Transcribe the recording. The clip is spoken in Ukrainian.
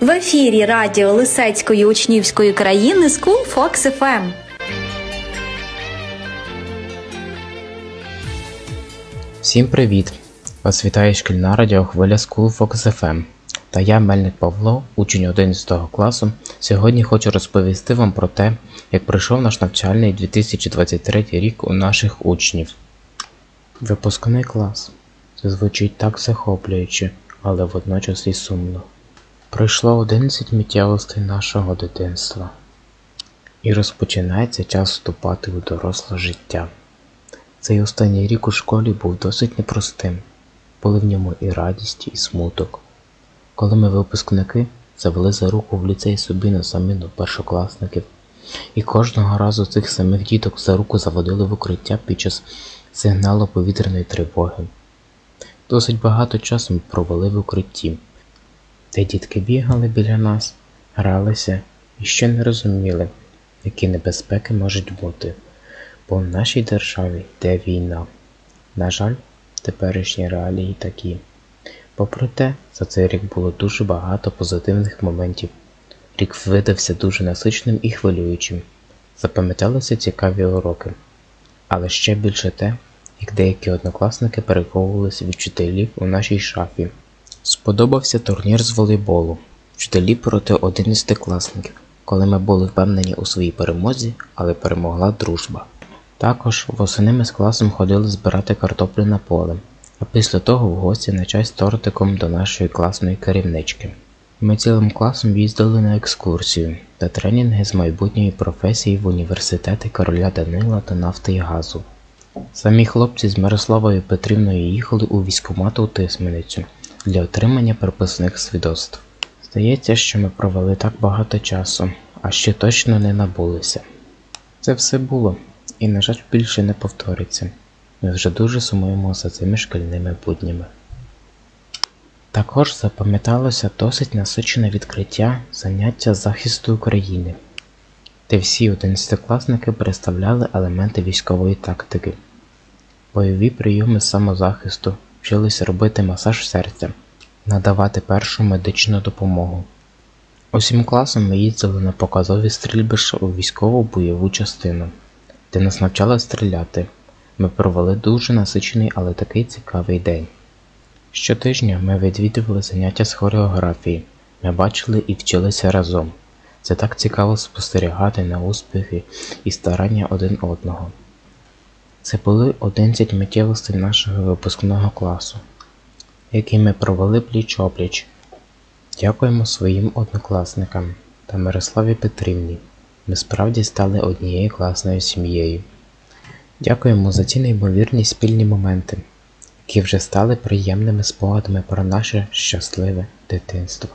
В ефірі радіо Лисецької учнівської країни School Fox FM. Всім привіт! Вас вітає шкільна радіохвиля School Fox FM. Та я, Мельник Павло, учень 11 класу. Сьогодні хочу розповісти вам про те, як пройшов наш навчальний 2023 рік у наших учнів. Випускний клас. Це звучить так захоплююче, але водночас і сумно. Пройшло 11 миттєвостей нашого дитинства. І розпочинається час вступати у доросле життя. Цей останній рік у школі був досить непростим, були в ньому і радість, і смуток. Коли ми випускники завели за руку в ліцей собі на заміну першокласників, і кожного разу цих самих діток за руку заводили в укриття під час сигналу повітряної тривоги. Досить багато часу ми провели в укритті, де дітки бігали біля нас, гралися і ще не розуміли, які небезпеки можуть бути бо в нашій державі йде війна. На жаль, теперішні реалії такі. Попри те, за цей рік було дуже багато позитивних моментів. Рік видався дуже насичним і хвилюючим. Запам'яталися цікаві уроки. Але ще більше те, як деякі однокласники переховувалися від вчителів у нашій шафі. Сподобався турнір з волейболу. Вчителі проти 11-класників, коли ми були впевнені у своїй перемозі, але перемогла дружба. Також восени ми з класом ходили збирати картоплю на поле, а після того в гості на чай з тортиком до нашої класної керівнички. Ми цілим класом їздили на екскурсію та тренінги з майбутньої професії в університети короля Данила та нафти і газу. Самі хлопці з Мирославою Петрівною їхали у військкомат у Тисменицю для отримання приписних свідоцтв. Здається, що ми провели так багато часу, а ще точно не набулися. Це все було і, на жаль, більше не повториться. Ми вже дуже сумуємо за цими шкільними буднями. Також запам'яталося досить насичене відкриття заняття захисту України, де всі одинадцятикласники представляли елементи військової тактики, бойові прийоми самозахисту, вчилися робити масаж серця, надавати першу медичну допомогу. Усім класом ми їздили на показові стрільбища у військову бойову частину де нас навчали стріляти. Ми провели дуже насичений, але такий цікавий день. Щотижня ми відвідували заняття з хореографії, ми бачили і вчилися разом. Це так цікаво спостерігати на успіхи і старання один одного. Це були 11 миттєвостей нашого випускного класу, які ми провели пліч опліч. Дякуємо своїм однокласникам та Мирославі Петрівні. Ми справді стали однією класною сім'єю. Дякуємо за ці неймовірні спільні моменти, які вже стали приємними спогадами про наше щасливе дитинство.